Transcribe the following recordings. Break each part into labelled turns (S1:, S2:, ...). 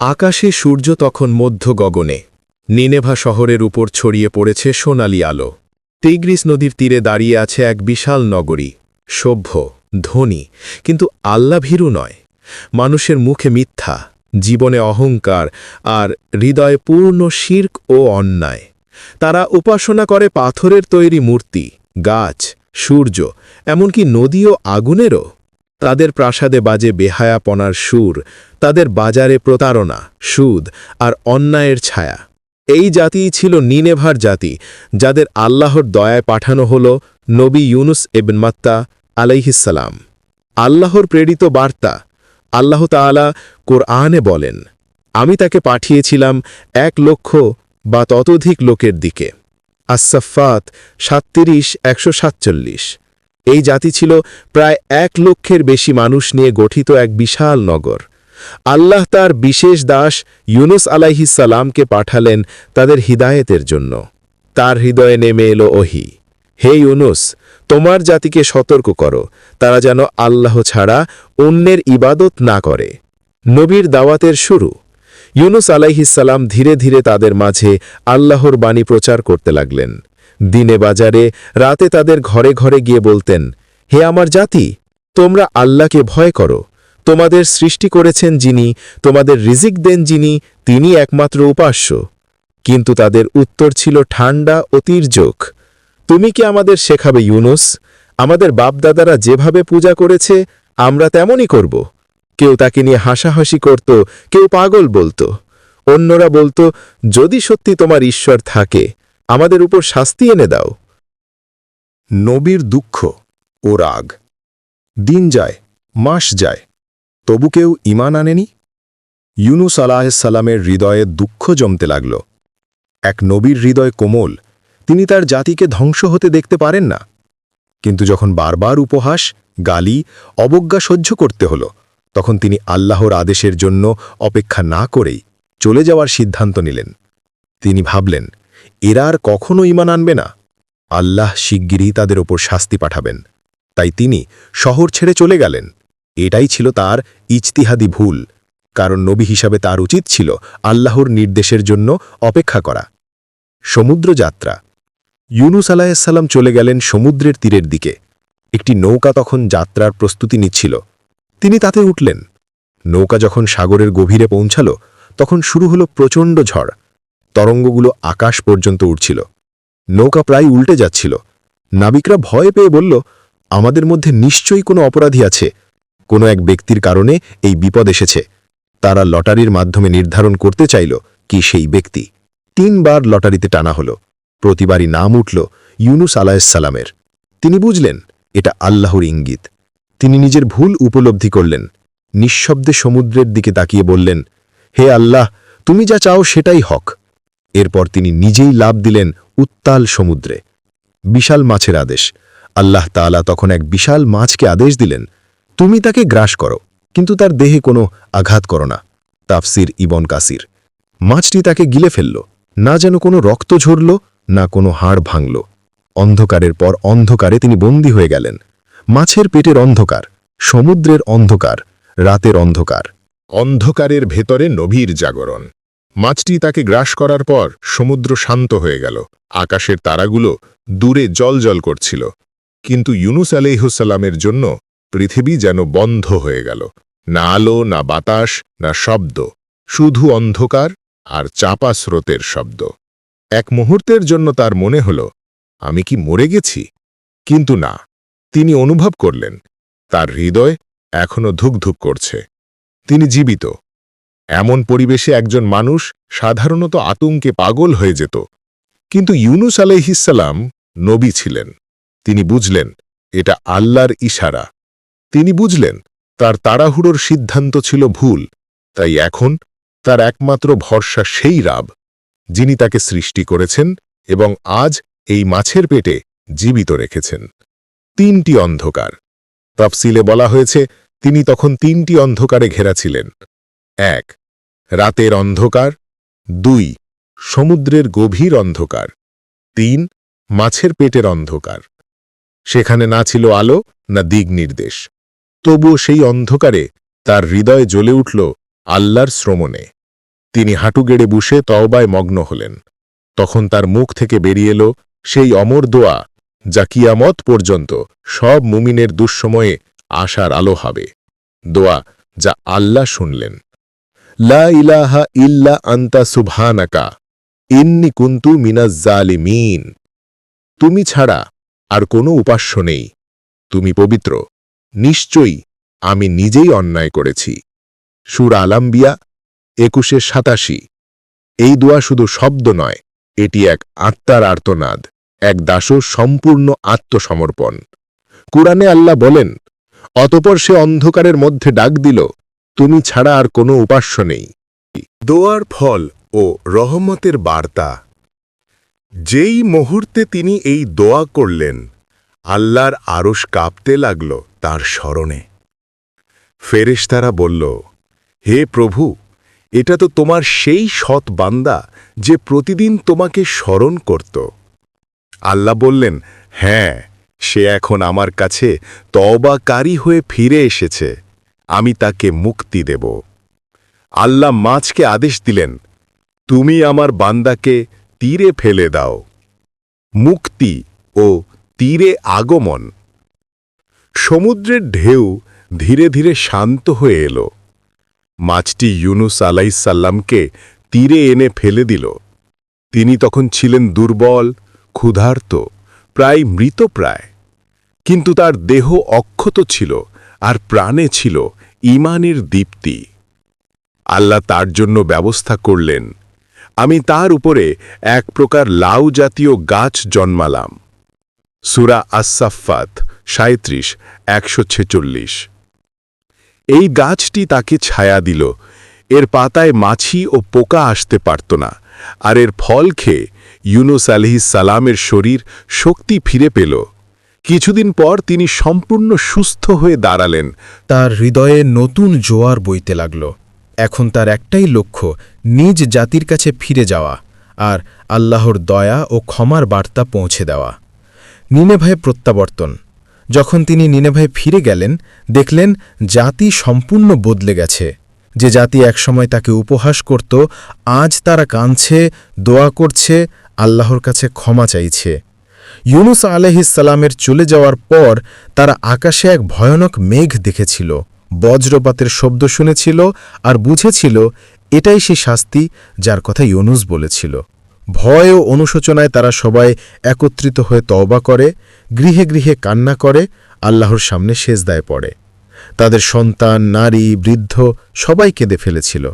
S1: আকাশে সূর্য তখন মধ্য গগনে, নিনেভা শহরের উপর ছড়িয়ে পড়েছে সোনালি আলো। টিগ্রিস নদীর তীরে দাঁড়িয়ে আছে এক বিশাল নগরী, সভ্য, ধনী, কিন্তু আল্লাভীরু নয়। মানুষের মুখে মিথ্যা, জীবনে অহংকার আর হৃদয়ে পূর্ণ শির্ক ও অন্যায়। তারা উপাসনা করে পাথরের তৈরি মূর্তি, গাছ, সূর্য, এমনকি নদী ও আগুনেরও। তাদের প্রাসাদে বাজে বেহায়াপনার সুর, তাদের বাজারে প্রতারণা, সুদ আর অন্যায়ের ছায়া। এই জাতিই ছিল নিনেভার জাতি, যাদের আল্লাহর দয়ায় পাঠানো হল নবী ইউনুস এবেন মাত্তা আলাইহিসালাম আল্লাহর প্রেরিত বার্তা, আল্লাহ তাআলা কোরআনে বলেন, আমি তাকে পাঠিয়েছিলাম এক লক্ষ বা ততোধিক লোকের দিকে। আসসাফাত সাততিরিশ, একশো সাতচল্লিশ। এই জাতি ছিল প্রায় এক লক্ষের বেশি মানুষ নিয়ে গঠিত এক বিশাল নগর। আল্লাহ তার বিশেষ দাস ইউনুস আলাইহিসালামকে পাঠালেন তাদের হিদায়েতের জন্য। তার হৃদয়ে নেমে এলো ওহি, হে ইউনুস, তোমার জাতিকে সতর্ক করো। তারা যেন আল্লাহ ছাড়া অন্যের ইবাদত না করে। নবীর দাওয়াতের শুরু। ইউনুস আলাইহিসাল্লাম ধীরে ধীরে তাদের মাঝে আল্লাহর বাণী প্রচার করতে লাগলেন। দিনে বাজারে, রাতে তাদের ঘরে ঘরে গিয়ে বলতেন, হে আমার জাতি, তোমরা আল্লাহকে ভয় করো। তোমাদের সৃষ্টি করেছেন যিনি, তোমাদের রিজিক দেন যিনি, তিনি একমাত্র উপাস্য। কিন্তু তাদের উত্তর ছিল ঠান্ডা ও তুমি কি আমাদের শেখাবে ইউনুস? আমাদের বাপদাদারা যেভাবে পূজা করেছে, আমরা তেমনই করব। কেউ তাকে নিয়ে হাসাহাসি করত, কেউ পাগল বলতো। অন্যরা বলতো, যদি সত্যি তোমার ঈশ্বর থাকে আমাদের উপর শাস্তি এনে দাও।
S2: নবীর দুঃখ ও রাগ। দিন যায়, মাস যায়, তবু কেউ ইমান আনেনি? ইউনুস আলাহিসাল্লামের হৃদয়ে দুঃখ জমতে লাগল। এক নবীর হৃদয় কোমল, তিনি তার জাতিকে ধ্বংস হতে দেখতে পারেন না। কিন্তু যখন বারবার উপহাস, গালি, অবজ্ঞা সহ্য করতে হল, তখন তিনি আল্লাহর আদেশের জন্য অপেক্ষা না করেই চলে যাওয়ার সিদ্ধান্ত নিলেন। তিনি ভাবলেন এরা আর কখনো ইমান আনবে না। আল্লাহ শিগগিরই তাদের ওপর শাস্তি পাঠাবেন। তাই তিনি শহর ছেড়ে চলে গেলেন। এটাই ছিল তার ইজতিহাদি ভুল। কারণ নবী হিসাবে তার উচিত ছিল আল্লাহর নির্দেশের জন্য অপেক্ষা করা। সমুদ্র যাত্রা ইউনুস আলাহিসাল্লাম চলে গেলেন সমুদ্রের তীরের দিকে। একটি নৌকা তখন যাত্রার প্রস্তুতি নিচ্ছিল। তিনি তাতে উঠলেন। নৌকা যখন সাগরের গভীরে পৌঁছাল, তখন শুরু হলো প্রচণ্ড ঝড়। তরঙ্গগুলো আকাশ পর্যন্ত উঠছিল নৌকা প্রায় উল্টে যাচ্ছিল। নাবিকরা ভয় পেয়ে বলল, আমাদের মধ্যে নিশ্চয়ই কোনো অপরাধী আছে। কোনো এক ব্যক্তির কারণে এই বিপদ এসেছে। তারা লটারির মাধ্যমে নির্ধারণ করতে চাইল কি সেই ব্যক্তি। তিনবার লটারিতে টানা হল। প্রতিবারই নাম উঠল ইউনুস সালামের। তিনি বুঝলেন, এটা আল্লাহর ইঙ্গিত। তিনি নিজের ভুল উপলব্ধি করলেন। নিঃশব্দে সমুদ্রের দিকে তাকিয়ে বললেন, হে আল্লাহ, তুমি যা চাও সেটাই হক। এরপর তিনি নিজেই লাভ দিলেন উত্তাল সমুদ্রে। বিশাল মাছের আদেশ। আল্লাহ তাআলা তখন এক বিশাল মাছকে আদেশ দিলেন, তুমি তাকে গ্রাস করো, কিন্তু তার দেহে কোনো আঘাত করো না। তাফসির ইবন কাসির। মাছটি তাকে গিলে ফেলল, না যেন কোনো রক্ত ঝরল, না কোনো হাড় ভাঙল। অন্ধকারের পর অন্ধকারে তিনি বন্দী হয়ে গেলেন। মাছের পেটের অন্ধকার, সমুদ্রের অন্ধকার, রাতের অন্ধকার।
S3: অন্ধকারের ভেতরে নভীর জাগরণ। মাছটি তাকে গ্রাস করার পর সমুদ্র শান্ত হয়ে গেল। আকাশের তারাগুলো দূরে জল জল করছিল। কিন্তু ইউনুস আলাইহুসাল্লামের জন্য পৃথিবী যেন বন্ধ হয়ে গেল। না আলো, না বাতাস, না শব্দ। শুধু অন্ধকার আর চাপা স্রোতের শব্দ। এক মুহূর্তের জন্য তার মনে হল, আমি কি মরে গেছি? কিন্তু না। তিনি অনুভব করলেন, তার হৃদয় এখনও ধুকধুক করছে। তিনি জীবিত। এমন পরিবেশে একজন মানুষ সাধারণত আতঙ্কে পাগল হয়ে যেত। কিন্তু ইউনুস আলাইহিসাল্লাম নবী ছিলেন। তিনি বুঝলেন, এটা আল্লাহর ইশারা। তিনি বুঝলেন, তার তাড়াহুড়োর সিদ্ধান্ত ছিল ভুল, তাই এখন তার একমাত্র ভরসা সেই রাব, যিনি তাকে সৃষ্টি করেছেন এবং আজ এই মাছের পেটে জীবিত রেখেছেন। তিনটি অন্ধকার। তফসিলে বলা হয়েছে, তিনি তখন তিনটি অন্ধকারে ঘেরা ছিলেন। এক রাতের অন্ধকার। দুই, সমুদ্রের গভীর অন্ধকার। তিন, মাছের পেটের অন্ধকার। সেখানে না ছিল আলো, না দিক নির্দেশ। তবুও সেই অন্ধকারে তার হৃদয়ে জ্বলে উঠল আল্লাহর শ্রমণে। তিনি হাঁটু গেড়ে বুসে তওবায় মগ্ন হলেন। তখন তার মুখ থেকে বেরিয়ে এলো সেই অমর দোয়া যা কিয়ামত পর্যন্ত সব মুমিনের দুঃসময়ে আশার আলো হবে। দোয়া যা আল্লাহ শুনলেন। লা ইলাহা ইল্লা আন্তা সুবহানাকা, ইন্নি কুন্তু মিনাজ জালিমিন। তুমি ছাড়া আর কোনো উপাস্য নেই। তুমি পবিত্র। নিশ্চয়ই আমি নিজেই অন্যায় করেছি। সুর আলাম্বিয়া একুশে সাতাশি। এই দোয়া শুধু শব্দ নয়, এটি এক আত্মার আর্তনাদ, এক দাসর সম্পূর্ণ আত্মসমর্পণ। কুরআনে আল্লাহ বলেন, অতপর সে অন্ধকারের মধ্যে ডাক দিল তুমি ছাড়া আর কোনো উপাস্য নেই।
S4: দোয়ার ফল ও রহমতের বার্তা। যেই মুহূর্তে তিনি এই দোয়া করলেন, আল্লাহর আরশ কাঁপতে লাগল তার স্মরণে। ফেরেশতারা বলল, হে প্রভু, এটা তো তোমার সেই সৎ বান্দা যে প্রতিদিন তোমাকে স্মরণ করত। আল্লাহ বললেন হ্যাঁ সে এখন আমার কাছে তবাকারী হয়ে ফিরে এসেছে। আমি তাকে মুক্তি দেব। আল্লাহ মাছকে আদেশ দিলেন, তুমি আমার বান্দাকে তীরে ফেলে দাও। মুক্তি ও তীরে আগমন। সমুদ্রের ঢেউ ধীরে ধীরে শান্ত হয়ে এলো। মাছটি ইউনুস আলাইসাল্লামকে তীরে এনে ফেলে দিল। তিনি তখন ছিলেন দুর্বল, ক্ষুধার্ত, প্রায় মৃতপ্রায়। কিন্তু তার দেহ অক্ষত ছিল আর প্রাণে ছিল ইমানের দীপ্তি। আল্লাহ তার জন্য ব্যবস্থা করলেন। আমি তার উপরে এক প্রকার লাউ জাতীয় গাছ জন্মালাম। সুরা আসাফাত সাঁত্রিশ একশো ছেচল্লিশ। এই গাছটি তাকে ছায়া দিল। এর পাতায় মাছি ও পোকা আসতে পারত না। আর এর ফল খেয়ে ইউনুস আলহিস সালামের শরীর শক্তি ফিরে পেল। কিছুদিন পর তিনি সম্পূর্ণ সুস্থ হয়ে দাঁড়ালেন।
S5: তার হৃদয়ে নতুন জোয়ার বইতে লাগল। এখন তার একটাই লক্ষ্য, নিজ জাতির কাছে ফিরে যাওয়া আর আল্লাহর দয়া ও ক্ষমার বার্তা পৌঁছে দেওয়া। নিনেভায় প্রত্যাবর্তন। যখন তিনি নিনেভায় ফিরে গেলেন, দেখলেন জাতি সম্পূর্ণ বদলে গেছে। যে জাতি একসময় তাকে উপহাস করত, আজ তারা কাঁদছে, দোয়া করছে, আল্লাহর কাছে ক্ষমা চাইছে। ইউনুস আলহিসাল্লামের চলে যাওয়ার পর তারা আকাশে এক ভয়ানক মেঘ দেখেছিল। বজ্রপাতের শব্দ শুনেছিল আর বুঝেছিল এটাই সে শাস্তি যার কথা ইউনুস বলেছিল। ভয় ও অনুশোচনায় তারা সবাই একত্রিত হয়ে তওবা করে, গৃহে গৃহে কান্না করে, আল্লাহর সামনে সেজদায় পড়ে। তাদের সন্তান, নারী, বৃদ্ধ সবাই কেঁদে ফেলেছিল।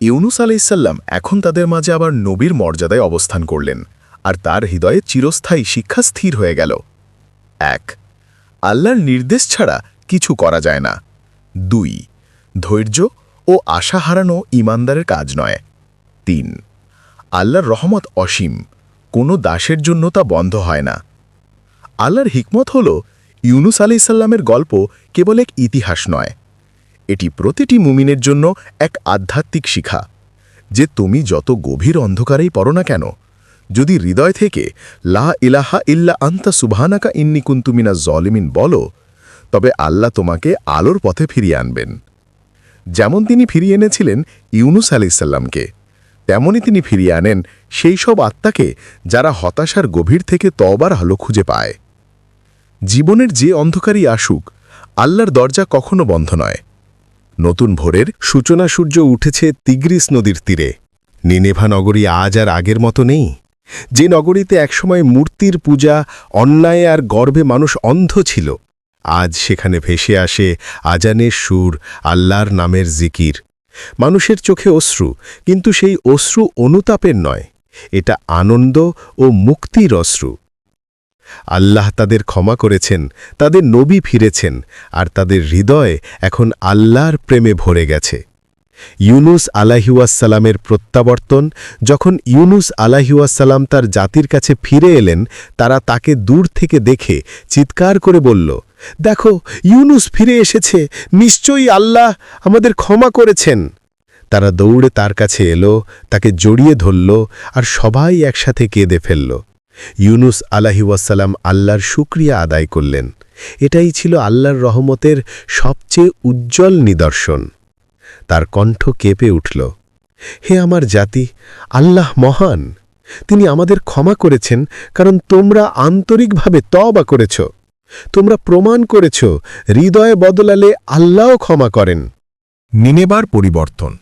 S4: ইউনুস আলাইসাল্লাম এখন তাদের মাঝে আবার নবীর মর্যাদায় অবস্থান করলেন। আর তার হৃদয়ে চিরস্থায়ী শিক্ষা স্থির হয়ে গেল। এক, আল্লাহর নির্দেশ ছাড়া কিছু করা যায় না। দুই, ধৈর্য ও আশা হারানো ইমানদারের কাজ নয়। তিন, আল্লাহর রহমত অসীম, কোনো দাসের জন্য তা বন্ধ হয় না। আল্লাহর হিকমত হল, ইউনুস আলাইসাল্লামের গল্প কেবল এক ইতিহাস নয়। এটি প্রতিটি মুমিনের জন্য এক আধ্যাত্মিক শিখা, যে তুমি যত গভীর অন্ধকারেই পড়ো না কেন যদি হৃদয় থেকে, লা ইলাহা ইল্লা আন্তা সুবহানাকা ইন্নি কুন্তুমিনা জলিমিন বলো, তবে আল্লাহ তোমাকে আলোর পথে ফিরিয়ে আনবেন। যেমন তিনি ফিরিয়ে এনেছিলেন ইউনুস আলাইসাল্লামকে তেমনি তিনি ফিরিয়ে আনেন সেই সব আত্মাকে যারা হতাশার গভীর থেকে তবার আলো খুঁজে পায়। জীবনের যে অন্ধকারই আসুক, আল্লাহর দরজা কখনো বন্ধ নয়। নতুন ভোরের সূচনা সূর্য উঠেছে তিগ্রিস নদীর তীরে। নিনেভা নগরী আজ আর আগের মতো নেই। যে নগরীতে একসময় মূর্তির পূজা, অন্যায় আর গর্বে মানুষ অন্ধ ছিল, আজ সেখানে ভেসে আসে আজানের সুর, আল্লাহর নামের জিকির। মানুষের চোখে অশ্রু, কিন্তু সেই অশ্রু অনুতাপের নয়, এটা আনন্দ ও মুক্তির অশ্রু। আল্লাহ তাদের ক্ষমা করেছেন, তাদের নবী ফিরেছেন, আর তাদের হৃদয় এখন আল্লাহর প্রেমে ভরে গেছে। ইউনুস আলাহিউসালামের প্রত্যাবর্তন, যখন ইউনুস আলাহিউসালাম তার জাতির কাছে ফিরে এলেন, তারা তাকে দূর থেকে দেখে চিৎকার করে বলল, দেখো, ইউনুস ফিরে এসেছে, নিশ্চয়ই আল্লাহ আমাদের ক্ষমা করেছেন। তারা দৌড়ে তার কাছে এলো, তাকে জড়িয়ে ধরল আর সবাই একসাথে কেঁদে ফেলল। ইউনুস আলাহিউসালাম আল্লাহর শুক্রিয়া আদায় করলেন। এটাই ছিল আল্লাহর রহমতের সবচেয়ে উজ্জ্বল নিদর্শন। তার কণ্ঠ কেঁপে উঠল।
S2: হে আমার জাতি, আল্লাহ মহান। তিনি আমাদের ক্ষমা করেছেন, কারণ তোমরা আন্তরিকভাবে তবা করেছ। তোমরা প্রমাণ করেছ, হৃদয়ে বদলালে আল্লাহও ক্ষমা করেন।
S5: নিনেবার পরিবর্তন।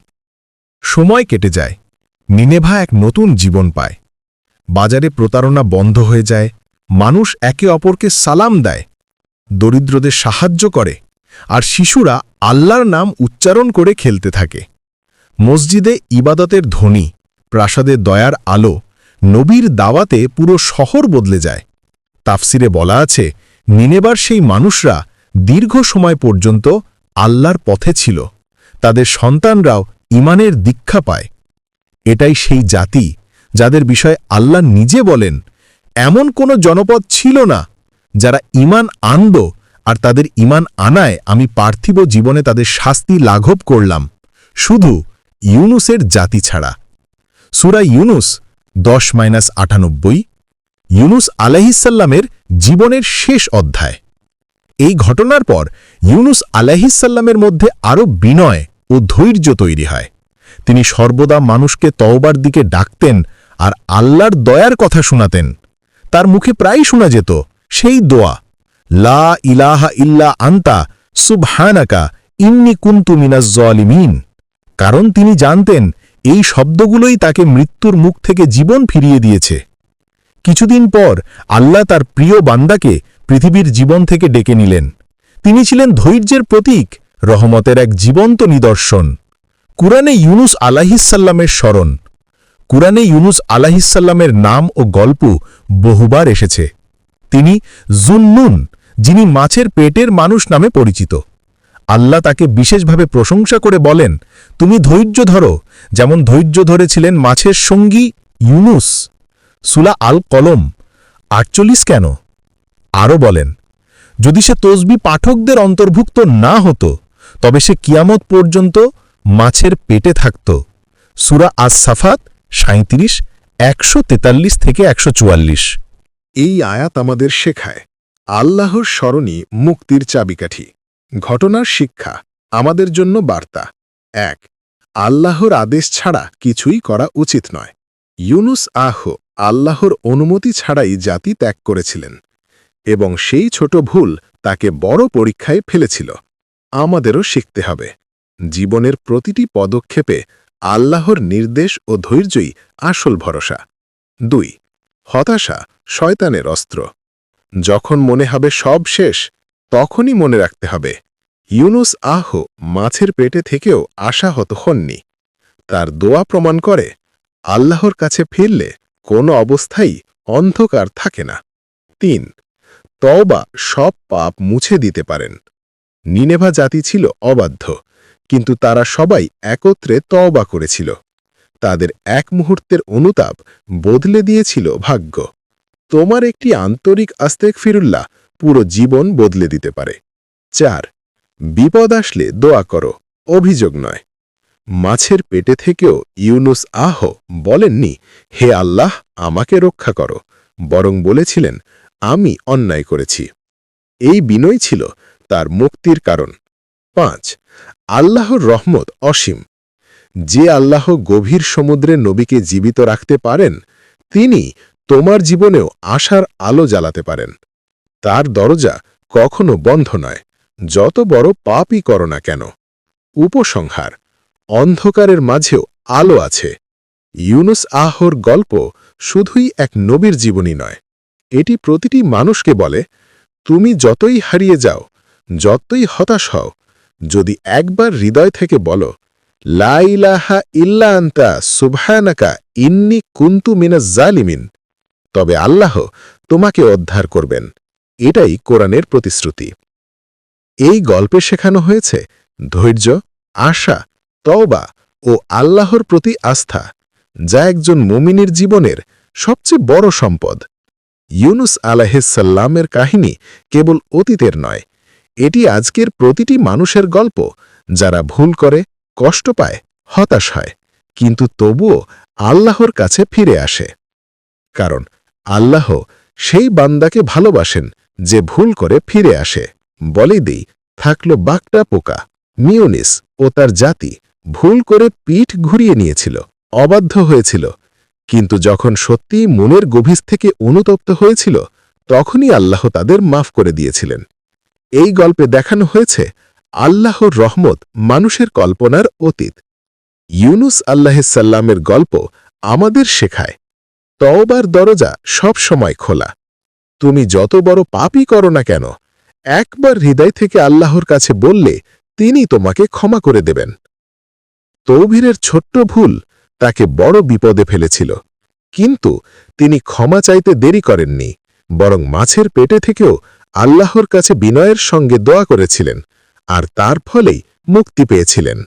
S5: সময় কেটে যায়, নিনেভা এক নতুন জীবন পায়। বাজারে প্রতারণা বন্ধ হয়ে যায়, মানুষ একে অপরকে সালাম দেয়। দরিদ্রদের সাহায্য করে আর শিশুরা আল্লাহর নাম উচ্চারণ করে খেলতে থাকে। মসজিদে ইবাদতের ধ্বনি, প্রাসাদে দয়ার আলো, নবীর দাওয়াতে পুরো শহর বদলে যায়। তাফসিরে বলা আছে, নিনেবার সেই মানুষরা দীর্ঘ সময় পর্যন্ত আল্লাহর পথে ছিল। তাদের সন্তানরাও ইমানের দীক্ষা পায়। এটাই সেই জাতি যাদের বিষয়ে আল্লাহ নিজে বলেন, এমন কোনো জনপদ ছিল না যারা ইমান আনব আর তাদের ইমান আনায় আমি পার্থিব জীবনে তাদের শাস্তি লাঘব করলাম। শুধু ইউনুসের জাতি ছাড়া। সুরা ইউনুস দশ মাইনাস আটানব্বই, ইউনুস আলাহিসাল্লামের জীবনের শেষ অধ্যায়। এই ঘটনার পর ইউনুস আলাহিসাল্লামের মধ্যে আরও বিনয় ও ধৈর্য তৈরি হয়। তিনি সর্বদা মানুষকে তওবার দিকে ডাকতেন আর আল্লাহর দয়ার কথা শোনাতেন। তার মুখে প্রায় শোনা যেত, সেই দোয়া লা ইলাহা ইল্লা আন্তা, সুবহানাকা, ইন্নি কুন্তু মিনাজ জলিমিন। কারণ তিনি জানতেন, এই শব্দগুলোই তাকে মৃত্যুর মুখ থেকে জীবন ফিরিয়ে দিয়েছে। কিছুদিন পর আল্লাহ তার প্রিয় বান্দাকে পৃথিবীর জীবন থেকে ডেকে নিলেন। তিনি ছিলেন ধৈর্যের প্রতীক, রহমতের এক জীবন্ত নিদর্শন। কুরআনে ইউনুস আলাহিসাল্লামের স্মরণ। কুরআনে ইউনুস আলাহিসাল্লামের নাম ও গল্প বহুবার এসেছে। তিনি জুন্নুন যিনি মাছের পেটের মানুষ নামে পরিচিত। আল্লাহ তাকে বিশেষভাবে প্রশংসা করে বলেন, তুমি ধৈর্য ধরো। যেমন ধৈর্য ধরেছিলেন মাছের সঙ্গী ইউনুস। সুলা আল কলম আটচল্লিশ কেন? আরও বলেন, যদি সে তসবি পাঠকদের অন্তর্ভুক্ত না হতো, তবে সে কিয়ামত পর্যন্ত মাছের পেটে থাকত। সুরা আজ সাফাত সাঁত্রিশ একশো তেতাল্লিশ থেকে একশো চুয়াল্লিশ।
S3: এই আয়াত আমাদের শেখায়। আল্লাহর স্মরণই মুক্তির চাবিকাঠি। ঘটনার শিক্ষা, আমাদের জন্য বার্তা। এক, আল্লাহর আদেশ ছাড়া কিছুই করা উচিত নয়। ইউনুস আহ, আল্লাহর অনুমতি ছাড়াই জাতি ত্যাগ করেছিলেন এবং সেই ছোট ভুল তাকে বড় পরীক্ষায় ফেলেছিল। আমাদেরও শিখতে হবে। জীবনের প্রতিটি পদক্ষেপে আল্লাহর নির্দেশ ও ধৈর্যই আসল ভরসা। দুই, হতাশা, শয়তানের অস্ত্র। যখন মনে হবে সব শেষ, তখনই মনে রাখতে হবে, ইউনুস আহ মাছের পেটে থেকেও আশাহত হননি। তার দোয়া প্রমাণ করে, আল্লাহর কাছে ফিরলে কোনো অবস্থাই অন্ধকার থাকে না। তিন, তওবা সব পাপ মুছে দিতে পারেন। নিনেভা জাতি ছিল অবাধ্য, কিন্তু তারা সবাই একত্রে তওবা করেছিল। তাদের এক মুহূর্তের অনুতাপ বদলে দিয়েছিল ভাগ্য। তোমার একটি আন্তরিক আস্তেক ফিরুল্লাহ পুরো জীবন বদলে দিতে পারে। চার, বিপদ আসলে দোয়া করো, অভিযোগ নয়। মাছের পেটে থেকেও ইউনুস, আহ, বলেননি, হে আল্লাহ, আমাকে রক্ষা করো। বরং বলেছিলেন, আমি অন্যায় করেছি। এই বিনয় ছিল তার মুক্তির কারণ। পাঁচ, আল্লাহর রহমত অসীম। যে আল্লাহ গভীর সমুদ্রে নবীকে জীবিত রাখতে পারেন, তিনি তোমার জীবনেও আশার আলো জ্বালাতে পারেন। তার দরজা কখনো বন্ধ নয়। যত বড় পাপই করো না কেন। উপসংহার, অন্ধকারের মাঝেও আলো আছে। ইউনুস আহর গল্প শুধুই এক নবীর জীবনী নয়। এটি প্রতিটি মানুষকে বলে, তুমি যতই হারিয়ে যাও, যতই হতাশ হও, যদি একবার হৃদয় থেকে বলো লাইলাহা ইল্লা আন্তা সুবহানাকা ইন্নি কুন্তু মিনাজ জালিমিন তবে আল্লাহ তোমাকে উদ্ধার করবেন। এটাই কোরআনের প্রতিশ্রুতি। এই গল্পে শেখানো হয়েছে, ধৈর্য, আশা, তওবা ও আল্লাহর প্রতি আস্থা, যা একজন মুমিনের জীবনের সবচেয়ে বড় সম্পদ। ইউনুস আলাহিসাল্লামের কাহিনী কেবল অতীতের নয়, এটি আজকের প্রতিটি মানুষের গল্প, যারা ভুল করে, কষ্ট পায়, হতাশ হয়, কিন্তু তবুও আল্লাহর কাছে ফিরে আসে। কারণ আল্লাহ সেই বান্দাকে ভালোবাসেন যে ভুল করে ফিরে আসে। বলেই দেই, থাকল বাকটা পোকা, মিউনিস ও তার জাতি
S2: ভুল করে পিঠ ঘুরিয়ে নিয়েছিল, অবাধ্য হয়েছিল। কিন্তু যখন সত্যিই মনের গভীর থেকে অনুতপ্ত হয়েছিল, তখনই আল্লাহ তাদের মাফ করে দিয়েছিলেন। এই গল্পে দেখানো হয়েছে আল্লাহর রহমত মানুষের কল্পনার অতীত। ইউনুস আল্লাহ সাল্লামের গল্প আমাদের শেখায়। তওবার দরজা সব সময় খোলা। তুমি যত বড় পাপই করো না কেন, একবার হৃদয় থেকে আল্লাহর কাছে বললে তিনি তোমাকে ক্ষমা করে দেবেন। তৌভিরের ছোট্ট ভুল তাকে বড় বিপদে ফেলেছিল, কিন্তু তিনি ক্ষমা চাইতে দেরি করেননি, বরং মাছের পেটে থেকেও আল্লাহর কাছে বিনয়ের সঙ্গে দোয়া করেছিলেন, আর তার ফলেই মুক্তি পেয়েছিলেন।